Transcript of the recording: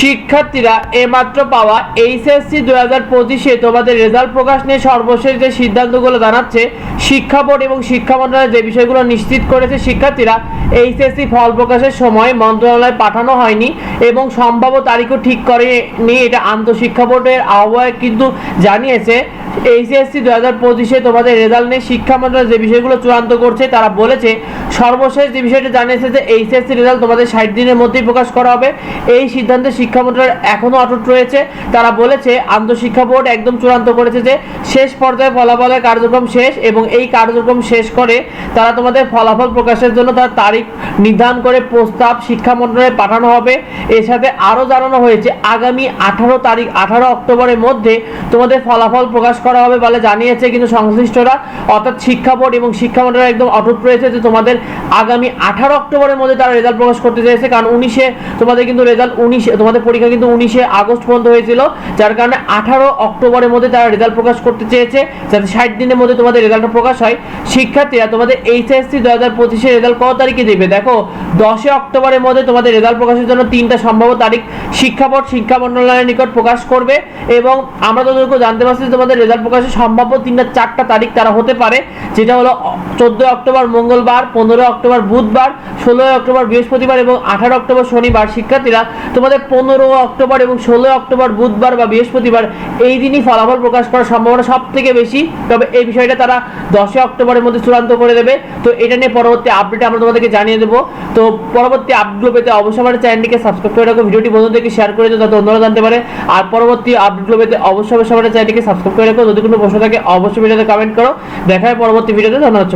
শিক্ষার্থীরা এইমাত্র পাওয়া এইচএসসি দু হাজার পঁচিশে তোমাদের রেজাল্ট প্রকাশ নিয়ে সর্বশেষ যে সিদ্ধান্তগুলো জানাচ্ছে, শিক্ষা বোর্ড এবং শিক্ষা মন্ত্রণালয় যে বিষয়গুলো নিশ্চিত করেছে, শিক্ষার্থীরা এইচএসসি ফল প্রকাশের সময় মন্ত্রণালয়ে পাঠানো হয়নি এবং সম্ভাব্য তারিখও ঠিক করেনি, এটা আন্তঃশিক্ষা বোর্ডের আহ্বায়ক কিন্তু জানিয়েছে। এইচএসসি দু হাজার পঁচিশে তোমাদের রেজাল্ট নিয়ে শিক্ষা মন্ত্রণালয় যে বিষয়গুলো চূড়ান্ত করছে, তারা বলেছে সর্বশেষ যে বিষয়টা জানিয়েছে যে এইচএসসি রেজাল্ট তোমাদের ষাট দিনের মধ্যেই প্রকাশ করা হবে। এই সিদ্ধান্তে শিক্ষা মন্ত্রণালয় এখনও অটুট রয়েছে। তারা বলেছে, আন্তঃশিক্ষা বোর্ড একদম চূড়ান্ত করেছে যে, শেষ পর্যায়ে ফলাফলের কার্যক্রম শেষ এবং এই কার্যক্রম শেষ করে তারা তোমাদের ফলাফল প্রকাশের জন্য তার তারিখ নির্ধারণ করে প্রস্তাব শিক্ষা মন্ত্রণালয়ে পাঠানো হবে। এর সাথে আরও জানানো হয়েছে, আগামী আঠারো তারিখ, আঠারো অক্টোবরের মধ্যে তোমাদের ফলাফল প্রকাশ করা হবে বলে জানিয়েছে কিন্তু সংশ্লিষ্টরা। অর্থাৎ শিক্ষা বোর্ড এবং শিক্ষা মন্ত্রণালয় একদম অটুট রয়েছে যে তোমাদের আগামী আঠারো অক্টোবরের মধ্যে তারা রেজাল্ট প্রকাশ করতে চাইছে, কারণ উনিশে তোমাদের কিন্তু রেজাল্ট উনিশে তোমাদের পরীক্ষা কিন্তু উনিশে আগস্ট পর্যন্ত হয়েছিল, যার কারণে আঠারো অক্টোবরের মধ্যে তারা রেজাল্ট প্রকাশ করতে চেয়েছে, যাতে ষাট দিনের মধ্যে তোমাদের রেজাল্টটা প্রকাশ হয়। শিক্ষার্থীরা তোমাদের এইচএসসি দু হাজার পঁচিশে রেজাল্ট কত তারিখে দেবে? দেখো, দশই অক্টোবরের মধ্যে তোমাদের রেজাল্ট প্রকাশের জন্য তিনটা সম্ভাব্য তারিখ শিক্ষা বোর্ড শিক্ষা মন্ত্রণালয়ের নিকট প্রকাশ করবে এবং আমরা যতটুকু জানতে পারছি তোমাদের রেজাল্ট প্রকাশের সম্ভাব্য তিনটা, চারটা তারিখ তারা হতে পারে, যেটা হলো চোদ্দোই অক্টোবর মঙ্গলবার, পনেরোই অক্টোবর বুধবার, ষোলোই অক্টোবর বৃহস্পতিবার এবং আঠারো অক্টোবর শনিবার। শিক্ষার্থীরা, তোমাদের পনেরো অক্টোবর এবং ষোলোই অক্টোবর বুধবার বা বৃহস্পতিবার এই দিনই ফলাফল প্রকাশ করার সম্ভাবনা সব থেকে বেশি। তবে এই বিষয়টা তারা দশই অক্টোবরের মধ্যে চূড়ান্ত করে দেবে। তো এটা নিয়ে পরবর্তী আপডেট আমরা তোমাদেরকে জানিয়ে দেবো। তো পরবর্তী আপডেটগুলো পেতে অবশ্যই আমার চ্যানেলটিকে সাবস্ক্রাইব করে রাখো, ভিডিওটি বন্ধুদেরকে শেয়ার করে দিও, যাতে অন্যরা জানতে পারে। আর পরবর্তী আপডেটগুলো পেতে অবশ্যই অবশ্যই চ্যানেলটিকে সাবস্ক্রাইব করে রাখো। যদি কোনো প্রশ্ন থাকে, অবশ্যই ভিডিওতে কমেন্ট করো। দেখা হয় পরবর্তী ভিডিওতে, ধন্যবাদ।